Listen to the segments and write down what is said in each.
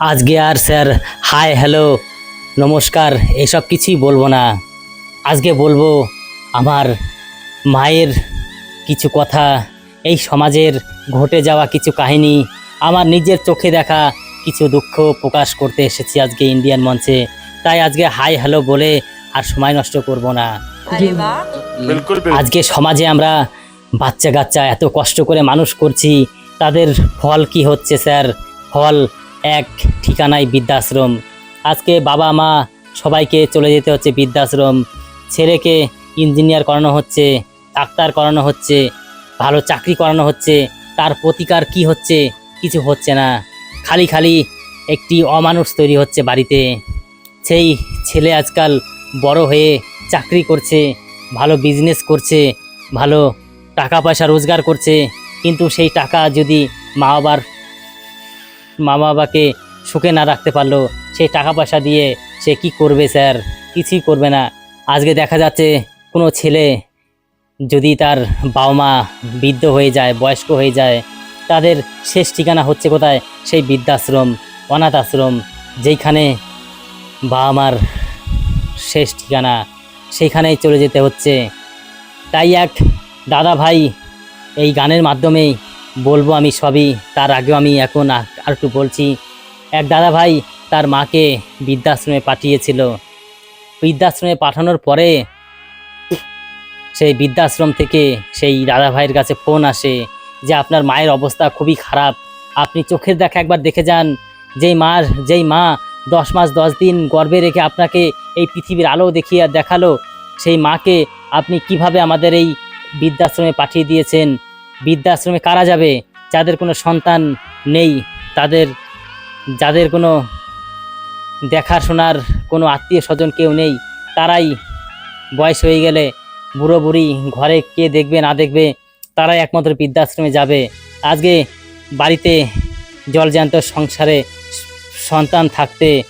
আজকে আর sir hi hello নমস্কার এসব কিছুই বলব না। আজকে বলব আমার মায়ের কিছু কথা এই সমাজের ঘটে যাওয়া কিছু কাহিনী আমার নিজের চোখে দেখা কিছু দুঃখ প্রকাশ করতে এসেছি আজকে ইন্ডিয়ান মঞ্চে। তাই আজকে হাই হ্যালো বলে আর সময় নষ্ট করব না। আজকে সমাজে আমরা বাচ্চা কাচ্চা এত কষ্ট করে মানুষ করছি তাদের ফল কি হচ্ছে স্যার? ফল এক ঠিকানায় বৃদ্ধাশ্রম। আজকে বাবা মা সবাইকে চলে যেতে হচ্ছে বৃদ্ধাশ্রম। ছেলেকে ইঞ্জিনিয়ার করানো হচ্ছে, ডাক্তার করানো হচ্ছে, ভালো চাকরি করানো হচ্ছে, তার প্রতিকার কি হচ্ছে কিছু হচ্ছে না। খালি খালি একটি অমানুষ তৈরি হচ্ছে বাড়িতে। সেই ছেলে আজকাল বড় হয়ে চাকরি করছে, ভালো বিজনেস করছে, ভালো টাকা পয়সা রোজগার করছে, কিন্তু সেই টাকা যদি মা বাবার মা বাবাকে সুখে না রাখতে পারল। সেই টাকা পয়সা দিয়ে সে কি করবে, স্যার? কিছুই করবে না। আজকে দেখা যাচ্ছে কোনো ছেলে যদি তার বাবা মা বৃদ্ধ হয়ে যায়, বয়স্ক হয়ে যায়, তাদের শেষ ঠিকানা হচ্ছে কোথায়? সেই বৃদ্ধাশ্রম অনাথ আশ্রম যেইখানে বাবা মার শেষ ঠিকানা, সেইখানেই চলে যেতে হচ্ছে। তাই এক দাদা ভাই এই গানের মাধ্যমেই বলব আমি সবই, তার আগেও আমি এখন আর একটু বলছি। এক দাদা ভাই তার মাকে বৃদ্ধাশ্রমে পাঠিয়েছিল। বৃদ্ধাশ্রমে পাঠানোর পরে সেই বৃদ্ধাশ্রম থেকে সেই দাদা ভাইয়ের কাছে ফোন আসে যে, আপনার মায়ের অবস্থা খুবই খারাপ। আপনি চোখের দেখা একবার দেখে যান। যেই মার, যেই মা দশ মাস, দশ দিন গর্বে রেখে আপনাকে এই পৃথিবীর আলো দেখিয়ে দেখাল, সেই মাকে আপনি কীভাবে আমাদের এই বৃদ্ধাশ্রমে পাঠিয়ে দিয়েছেন? বৃদ্ধাশ্রমে কারা যাবে? যাদের কোনো সন্তান নেই, তাদের, যাদের কোনো দেখাশোনার কোনো আত্মীয় স্বজন কেউ নেই, তারাই বয়স হয়ে গেলে বুড়ো বুড়ি ঘরে কে দেখবে, না দেখবে, তারাই একমাত্র বৃদ্ধাশ্রমে যাবে। আজকে বাড়িতে জলজান্ত সংসারে সন্তান থাকতে,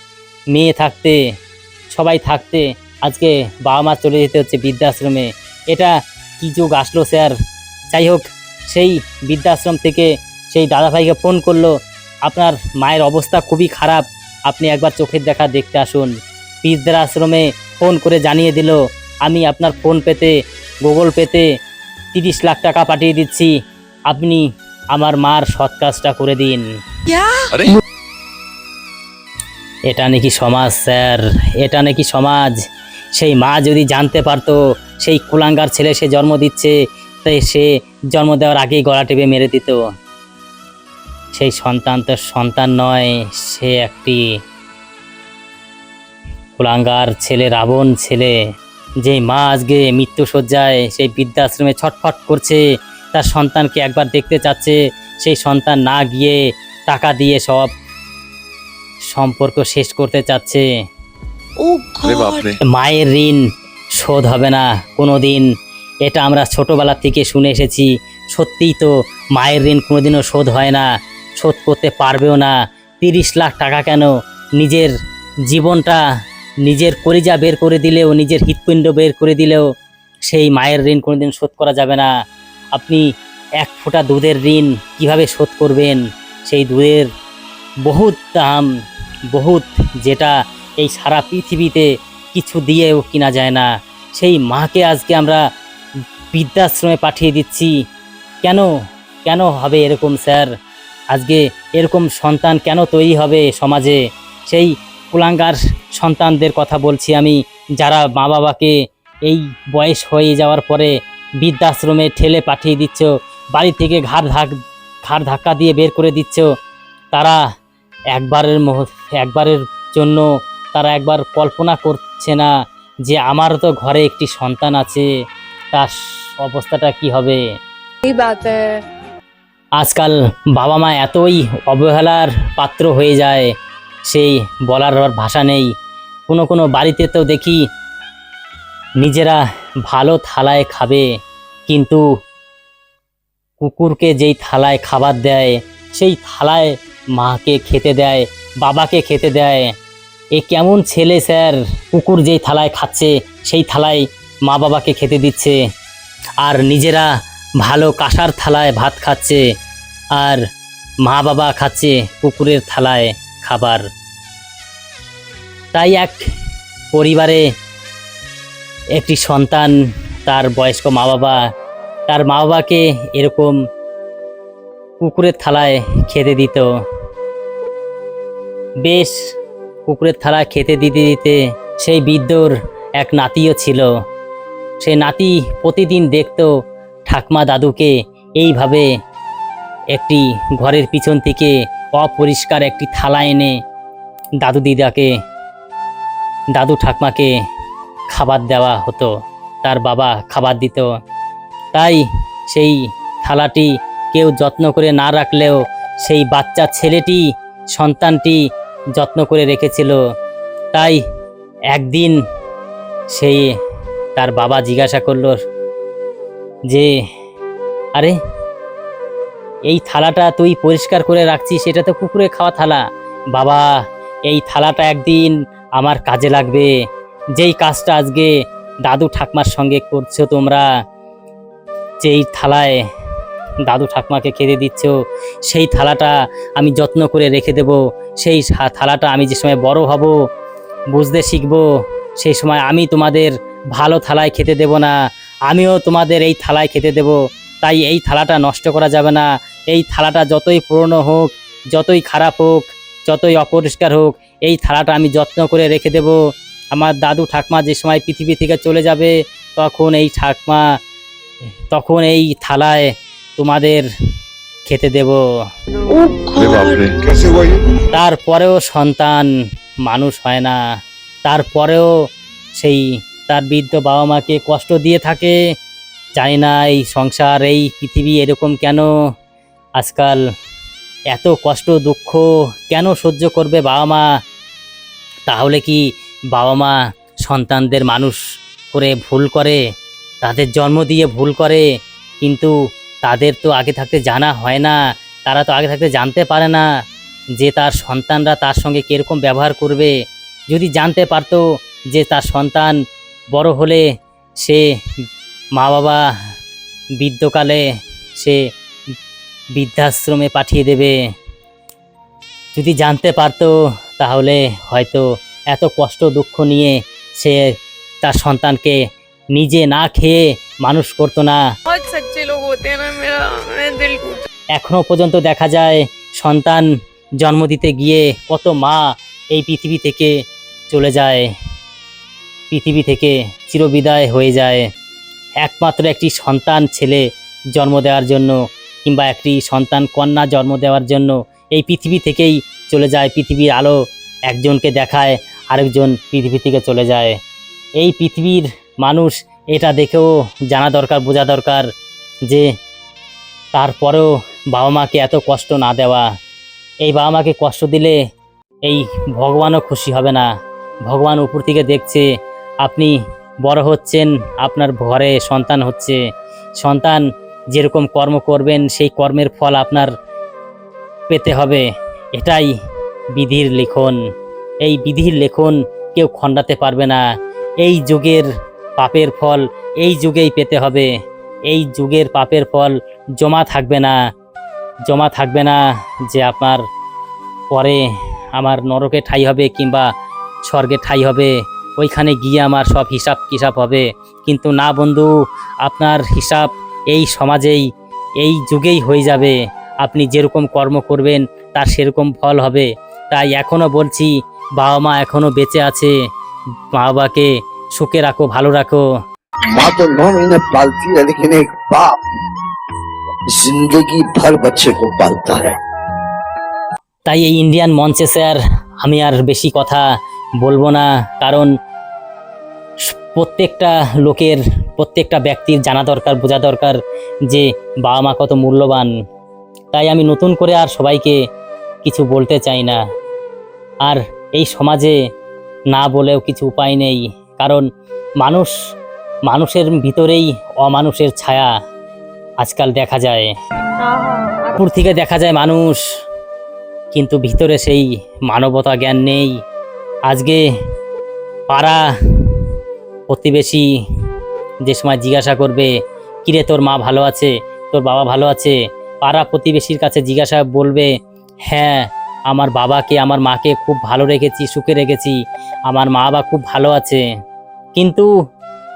মেয়ে থাকতে, সবাই থাকতে, আজকে বাবা মা চলে যেতে হচ্ছে বৃদ্ধাশ্রমে। এটা কি যুগ আসলো, স্যার? যাই হোক সেই বৃদ্ধাশ্রম থেকে সেই দাদাভাইকে ফোন করল আপনার মায়ের অবস্থা খুবই খারাপ আপনি একবার চোখের দেখা দেখতে আসুন। বৃদ্ধাশ্রমে ফোন করে জানিয়ে দিল আমি আপনার ফোন পেতে গুগল পেতে তিরিশ লাখ টাকা পাঠিয়ে দিচ্ছি। আপনি আমার মার সৎ কাজটা করে দিন। এটা নাকি সমাজ স্যার। এটা নাকি সমাজ। সেই মা যদি জানতে পারতো সেই কুলাঙ্গার ছেলে সে জন্ম দিচ্ছে অবস্থায় সে জন্ম দেওয়ার আগেই গলা টেপে মেরে দিত। সেই সন্তান তো সন্তান নয় সে একটি কুলাঙ্গার ছেলে রাবণ ছেলে। যে মা আজকে মৃত্যুসজ্জায় সেই বৃদ্ধাশ্রমে ছটফট করছে তার সন্তানকে একবার দেখতে চাচ্ছে। সেই সন্তান না গিয়ে টাকা দিয়ে সব সম্পর্ক শেষ করতে চাচ্ছে। মায়ের ঋণ শোধ হবে না কোনোদিন। এটা আমরা ছোটোবেলা থেকে শুনে এসেছি। সত্যিই তো মায়ের ঋণ কোনোদিনও শোধ হয় না, শোধ করতে পারবেও না। তিরিশ লাখ টাকা কেন? নিজের জীবনটা নিজের করিজা বের করে দিলেও, নিজের হৃৎপিণ্ড বের করে দিলেও সেই মায়ের ঋণ কোনোদিন শোধ করা যাবে না। আপনি এক ফোঁটা দুধের ঋণ কীভাবে শোধ করবেন? সেই দুধের বহুত দাম, বহুত যেটা এই সারা পৃথিবীতে কিছু দিয়েও কিনা যায় না। সেই মাকে আজকে আমরা বৃদ্ধাশ্রমে পাঠিয়ে দিচ্ছি। কেন? কেন হবে এরকম, স্যার? আজকে এরকম সন্তান কেন তৈরি হবে সমাজে? সেই কুলাঙ্গার সন্তানদের কথা বলছি আমি, যারা মা বাবাকে এই বয়স হয়ে যাওয়ার পরে বৃদ্ধাশ্রমে ঠেলে পাঠিয়ে দিচ্ছ, বাড়ি থেকে ঘাড় ধাক, ঘাড় ধাক্কা দিয়ে বের করে দিচ্ছ। তারা একবারের একবারের জন্য তারা একবার কল্পনা করছে না যে আমার তো ঘরে একটি সন্তান আছে। তার অবস্থাটা কি হবে? আজকাল বাবা মা এতই অবহেলার পাত্র হয়ে যায় সেই বলার ভাষা নেই। কোনো কোনো বাড়িতে তো দেখি নিজেরা ভালো থালায় খাবে কিন্তু কুকুরকে যেই থালায় খাবার দেয় সেই থালায় মাকে খেতে দেয় বাবাকে খেতে দেয়। এ কেমন ছেলে স্যার কুকুর যেই থালায় খাচ্ছে সেই থালায় মা বাবাকে খেতে দিচ্ছে, আর নিজেরা ভালো কাঁসার থালায় ভাত খাচ্ছে, আর মা বাবা খাচ্ছে কুকুরের থালায় খাবার। তাই এক পরিবারে একটি সন্তান, তার বয়স্ক মা বাবা তার মা বাবাকে এরকম কুকুরের থালায় খেতে দিত। বেশ কুকুরের থালায় খেতে দিতে দিতে সেই বৃদ্ধর এক নাতিও ছিল। সে নাতি প্রতিদিন দেখতো ঠাকমা দাদুকে এইভাবে একটি ঘরের পিছন থেকে অপরিষ্কার একটি থালা এনে দাদু দিদাকে, দাদু ঠাকমাকে খাবার দেওয়া হতো, তার বাবা খাবার দিত। তাই সেই থালাটি কেউ যত্ন করে না রাখলেও সেই বাচ্চা ছেলেটি, সন্তানটি যত্ন করে রেখেছিল। তাই একদিন সেই তার বাবা জিজ্ঞাসা করল, যে, আরে, এই থালাটা তুই পরিষ্কার করে রাখছিস, সেটা তো কুকুরে খাওয়া থালা। বাবা, এই থালাটা একদিন আমার কাজে লাগবে। যেই কাজটা আজকে দাদু ঠাকমার সঙ্গে করছ তোমরা, যেই থালায় দাদু ঠাকমাকে খেতে দিচ্ছ, সেই থালাটা আমি যত্ন করে রেখে দেব। সেই থালাটা আমি যে সময় বড় হব, বুঝতে শিখব, সেই সময় আমি তোমাদের ভালো থালায় খেতে দেব না। আমিও তোমাদের এই থালায় খেতে দেব। তাই এই থালাটা নষ্ট করা যাবে না। এই থালাটা যতই পুরনো হোক যতই খারাপ হোক যতই অপরিষ্কার হোক এই থালাটা আমি যত্ন করে রেখে দেব। আমার দাদু ঠাকমা যে সময় পৃথিবী থেকে চলে যাবে তখন এই ঠাকমা তখন এই থালায় তোমাদের খেতে দেব। তারপরেও সন্তান মানুষ হয় না। তারপরেও সেই তার বৃদ্ধ বাবা মাকে কষ্ট দিয়ে থাকে। জানি না এই সংসার, এই পৃথিবী এরকম কেন? আজকাল এত কষ্ট, দুঃখ কেন সহ্য করবে বাবা মা? তাহলে কি বাবা মা সন্তানদের মানুষ করে ভুল করে? তাদের জন্ম দিয়ে ভুল করে? কিন্তু তাদের তো আগে থাকতে জানা হয় না, তারা তো আগে থাকতে জানতে পারে না যে তার সন্তানরা তার সঙ্গে কীরকম ব্যবহার করবে। যদি জানতে পারতো যে তার সন্তান বড় হলে সে মা বাবা বৃদ্ধকালে সে বৃদ্ধাশ্রমে পাঠিয়ে দেবে। যদি জানতে পারত তাহলে হয়তো এত কষ্ট দুঃখ নিয়ে সে তার সন্তানকে নিজে না খেয়ে মানুষ করতো না। এখনও পর্যন্ত দেখা যায় সন্তান জন্ম দিতে গিয়ে কত মা এই পৃথিবী থেকে চলে যায়। পৃথিবী থেকে চিরবিদায় হয়ে যায়। একমাত্র একটি সন্তান ছেলে জন্ম দেওয়ার জন্য কিংবা একটি সন্তান কন্যা জন্ম দেওয়ার জন্য এই পৃথিবী থেকেই চলে যায়। পৃথিবীর আলো একজনকে দেখায়, আরেকজন পৃথিবী থেকে চলে যায়। এই পৃথিবীর মানুষ এটা দেখেও জানা দরকার, বোঝা দরকার যে তারপরেও বাবা মাকে এত কষ্ট না দেওয়া। এই বাবা মাকে কষ্ট দিলে এই ভগবানও খুশি হবে না। ভগবান উপর থেকে দেখছে আপনি বড় হচ্ছেন, আপনার ঘরে সন্তান হচ্ছে। সন্তান যেরকম কর্ম করবেন, সেই কর্মের ফল আপনার পেতে হবে। এটাই বিধির লিখন। এই বিধির লেখন কেউ খণ্ডাতে পারবে না। এই যুগের পাপের ফল এই যুগেই পেতে হবে। এই যুগের পাপের ফল জমা থাকবে না। জমা থাকবে না যে আপনার পরে আমার নরকে ঠাই হবে কিংবা স্বর্গে ঠাই হবে। ওইখানে গিয়ে আমার সব হিসাব কিসাব হবে কিন্তু না বন্ধু আপনার হিসাব এই সমাজেই এই যুগেই হয়ে যাবে আপনি যেরকম কর্ম করবেন তার সেরকম ফল হবে তাই এখনও বলছি বাবা মা এখনও বেঁচে আছে মা বাবাকে সুখে রাখো ভালো রাখো माँ तो नौ महीने पालती है लेकिन एक बाप जिंदगी भर बच्चे को पालता है তাই এই ইন্ডিয়ান মঞ্চে স্যার আমি আর বেশি কথা বলবো না কারণ প্রত্যেকটা লোকের, প্রত্যেকটা ব্যক্তির জানা দরকার, বোঝা দরকার যে বাবা মা কত মূল্যবান। তাই আমি নতুন করে আর সবাইকে কিছু বলতে চাই না। আর এই সমাজে না বলেও কিছু উপায় নেই। কারণ মানুষ, মানুষের ভিতরেই অমানুষের ছায়া আজকাল দেখা যায়। উপর থেকে দেখা যায় মানুষ, কিন্তু ভিতরে সেই মানবতা জ্ঞান নেই। আজকে পাড়া প্রতিবেশী যে সময় জিজ্ঞাসা করবে, কিরে, তোর মা ভালো আছে? তোর বাবা ভালো আছে? পাড়া প্রতিবেশীর কাছে জিজ্ঞাসা বলবে হ্যাঁ আমার বাবাকে, আমার মাকে খুব ভালো রেখেছি, সুখে রেখেছি। আমার মা বাবা খুব ভালো আছে। কিন্তু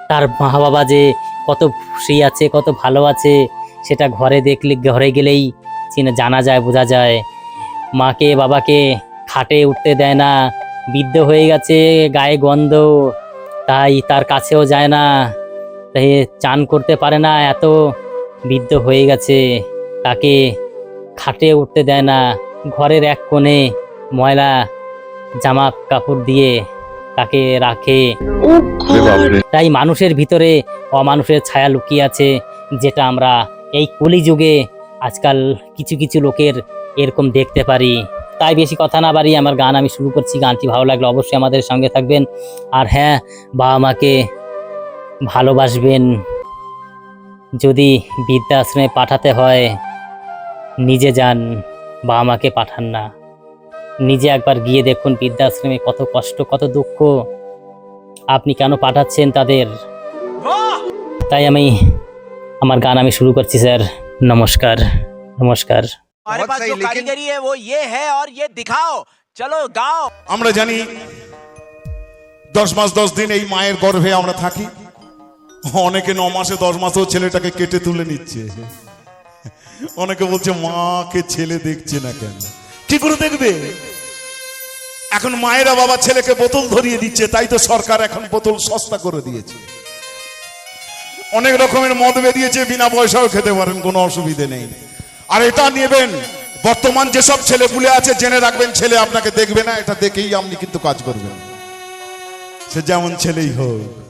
তার মা বাবা যে কত খুশি আছে, কত ভালো আছে, সেটা ঘরে দেখলে, ঘরে গেলেই চিনে, জানা যায়, বোঝা যায়। মাকে, বাবাকে খাটে উঠতে দেয় না। বৃদ্ধ হয়ে গেছে, গায়ে গন্ধ। তাই তার কাছেও যায় না। তাই চান করতে পারে না এত বৃদ্ধ হয়ে গেছে। তাকে খাটে উঠতে দেয় না ঘরের এক কোণে ময়লা জামা কাপড় দিয়ে তাকে রাখে। তাই মানুষের ভিতরে অমানুষের ছায়া লুকিয়ে আছে যেটা আমরা এই কলিযুগে আজকাল কিছু কিছু লোকের এরকম দেখতে পারি। তাই বেশি কথা না বাড়ি আমার গান আমি শুরু করছি। গানটি ভালো লাগলে অবশ্যই আমাদের সঙ্গে থাকবেন। আর হ্যাঁ বাবা মাকে ভালোবাসবেন। যদি বৃদ্ধাশ্রমে পাঠাতে হয়, নিজে যান। বাবা মাকে পাঠান না। নিজে একবার গিয়ে দেখুন বৃদ্ধাশ্রমে কত কষ্ট, কত দুঃখ। আপনি কেন পাঠাচ্ছেন তাদের? তাই আমি, আমার গান আমি শুরু করছি, স্যার। নমস্কার। নমস্কার। हमारे पास जो कारीगरी है वो ये है और ये दिखाओ चलो गाओ আমরা জানি দশ মাস দশ দিন এই মায়ের গর্ভে আমরা থাকি অনেকে ন মাসে দশ মাসেও ছেলেটাকে কেটে তুলে নিচ্ছে অনেকে বলছে মাকে ছেলে দেখছে না কেন কি করে দেখবে এখন মায়েরা বাবা ছেলেকে বোতল ধরিয়ে দিচ্ছে তাই তো সরকার এখন বোতল সস্তা করে দিয়েছে অনেক রকমের মদ বেরিয়েছে বিনা পয়সাও খেতে পারেন কোনো অসুবিধে নেই আর এটা নেবেন। বর্তমান যেসব ছেলেপুলে আছে, জেনে রাখবেন, ছেলে আপনাকে দেখবে না, এটা দেখেই আপনি কিন্তু কাজ করবেন। সে যেমন ছেলেই হোক।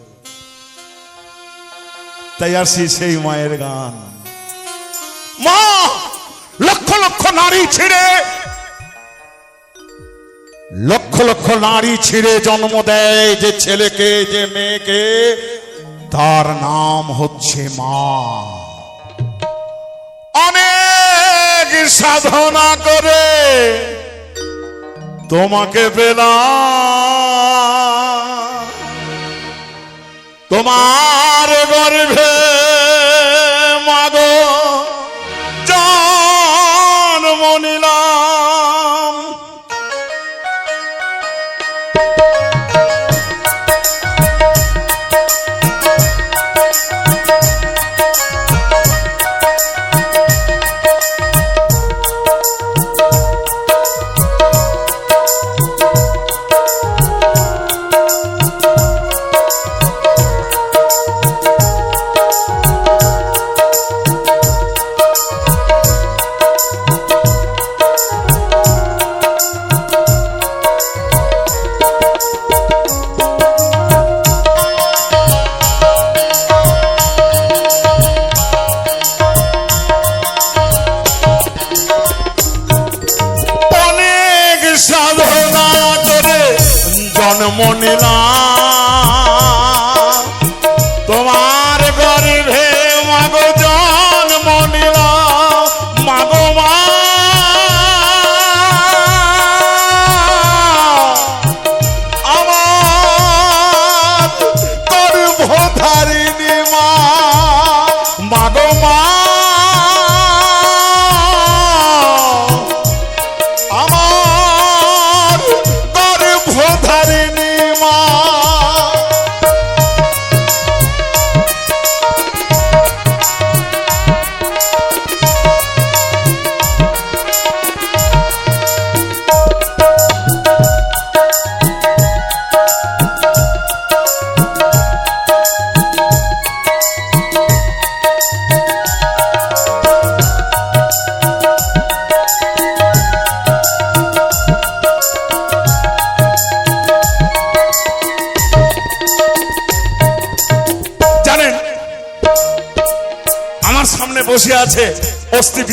তাই আসি সেই মায়ের গান। মা, লক্ষ লক্ষ নারী ছিঁড়ে। লক্ষ লক্ষ নারী ছিঁড়ে জন্ম দেয় যে ছেলেকে, যে মেয়েকে। তার নাম হচ্ছে মা। সাধনা করে তোমাকে পেলাম। তোমার গর্ভে অনেক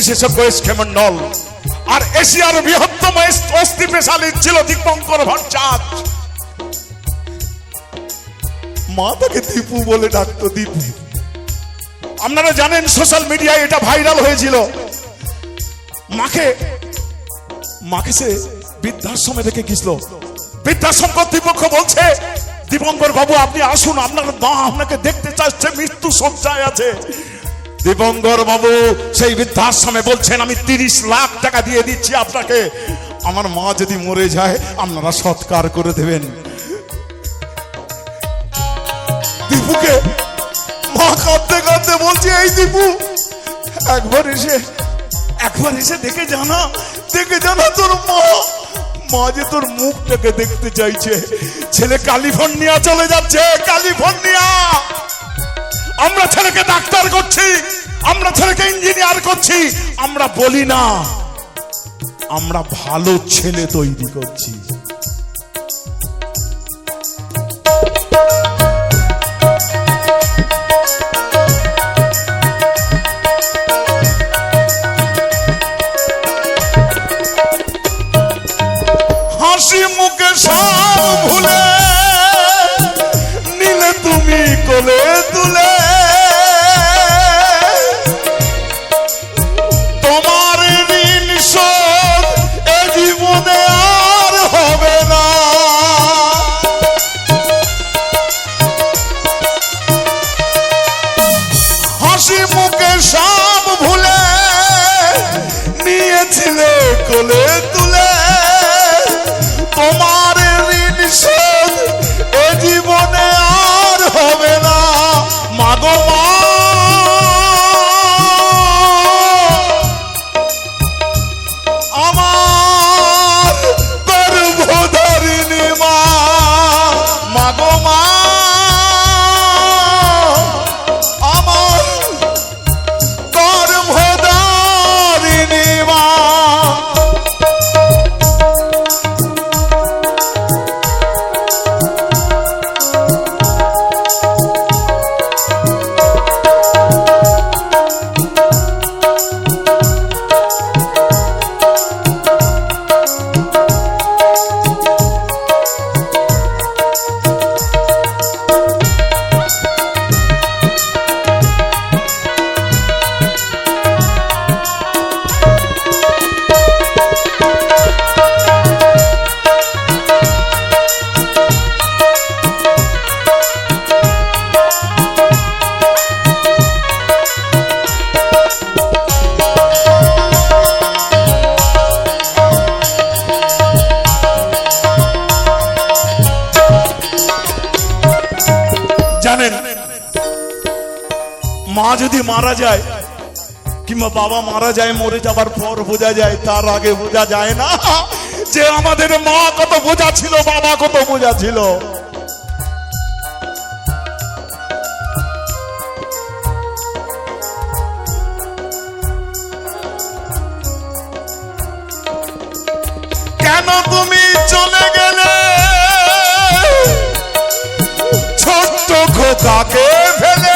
বিশেষজ্ঞ এস কে মন্ডল। আর এশিয়ার বৃহত্তম অস্থি পেশালী ছিল দীপঙ্কর ভট্টাচ। মা তাকে দীপু বলে ডাকতো দীপু আপনারা জানেন সোশ্যাল মিডিয়ায় এটা ভাইরাল হয়েছিল। মাকে মাকে সে বৃদ্ধাশ্রমে রেখে গেছিল বৃদ্ধাশ্রম কর্তৃপক্ষ বলছে দীপঙ্কর বাবু আপনি আসুন আপনার মা আপনাকে দেখতে চাচ্ছে মৃত্যু সজ্জায় আছে। দীপঙ্কর বাবু, সেই বৃদ্ধাশ্রমে বলছেন, আমি তিরিশ লাখ টাকা দিয়ে দিচ্ছি আপনাকে। আমার মা যদি মরে যায়, আপনারা সৎকার করে দেবেন। দীপুকে মা কাঁদতে কাঁদতে বলছে, এই দীপু, একবার এসে একবার এসে দেখে জানা দেখে জানা তোর মা। মা যে তোর মুখটাকে দেখতে চাইছে। ছেলে ক্যালিফোর্নিয়া চলে যাচ্ছে, ক্যালিফোর্নিয়া! ছেলেকে ডাক্তার করছি, আমরা ছেলেকে ইঞ্জিনিয়ার করছি, আমরা বলি না, আমরা ভালো ছেলে তৈরি করছি। হাসি মুখে সব ভুলে, নিলে তুমি কোলে মা যদি মারা যায়, কিংবা বাবা মারা যায়, মরে যাবার পর বোঝা যায়, তার আগে বোঝা যায় না। যে আমাদের মা কত বোঝা ছিল, বাবা কত বোঝা ছিল। কেন তুমি চলে গেলে? ছোট্ট খোকাকে ফেলে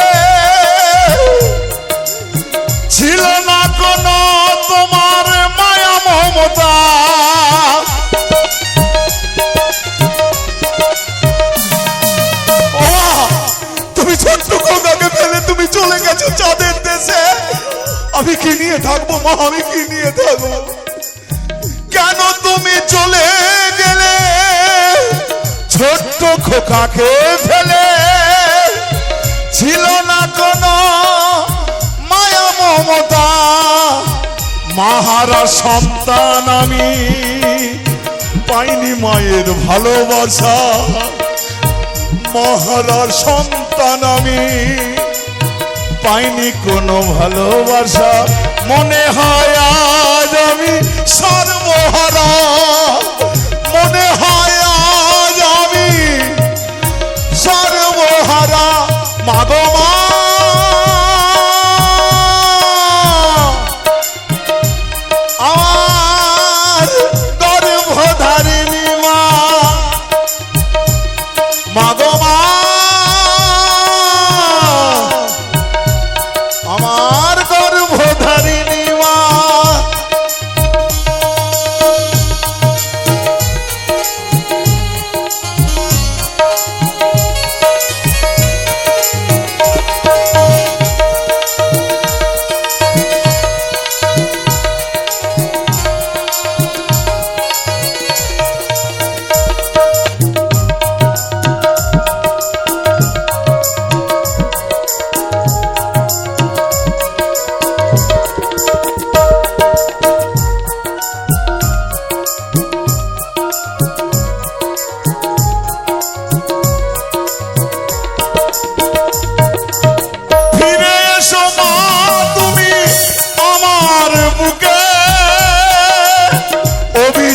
নিয়ে থাকব মা আমি কি নিয়ে থাকব কেন তুমি চলে গেলে? ছোট্ট খোকাকে ফেলে। ছিল না কোনো মায়া, মমতা। মাহারা সন্তান আমি, পাইনি মায়ের ভালোবাসা। মহারার সন্তান আমি পাইনি কোনো ভালোবাসা। মনে হয় আজ আমি সর্বহারা। মনে হয় আজ আমি সর্বহারা। মাগো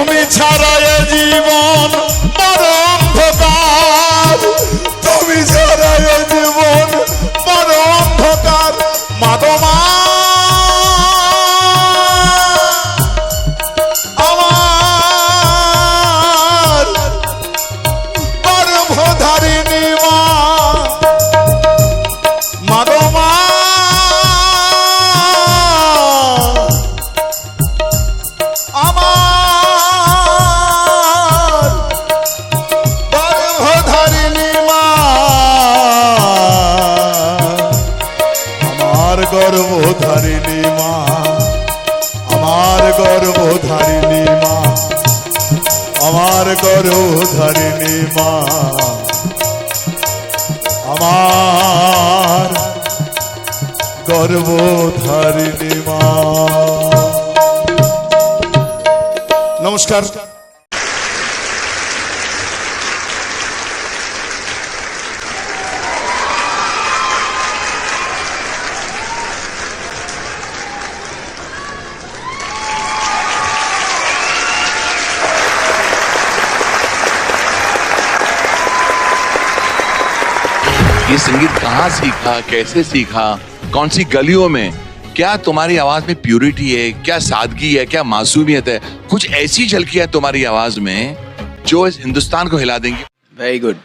তুমি ছাড়া জীবন গর্ভধারিণী মা নমস্কার ये संगीत कहाँ सीखा कैसे सीखा कौन सी गलियों में क्या तुम्हारी आवाज़ में प्यूरिटी है, क्या सादगी है, क्या मासूमियत है? कुछ ऐसी झलकी है तुम्हारी आवाज़ में जो इस हिंदुस्तान को हिला देंगी। Very good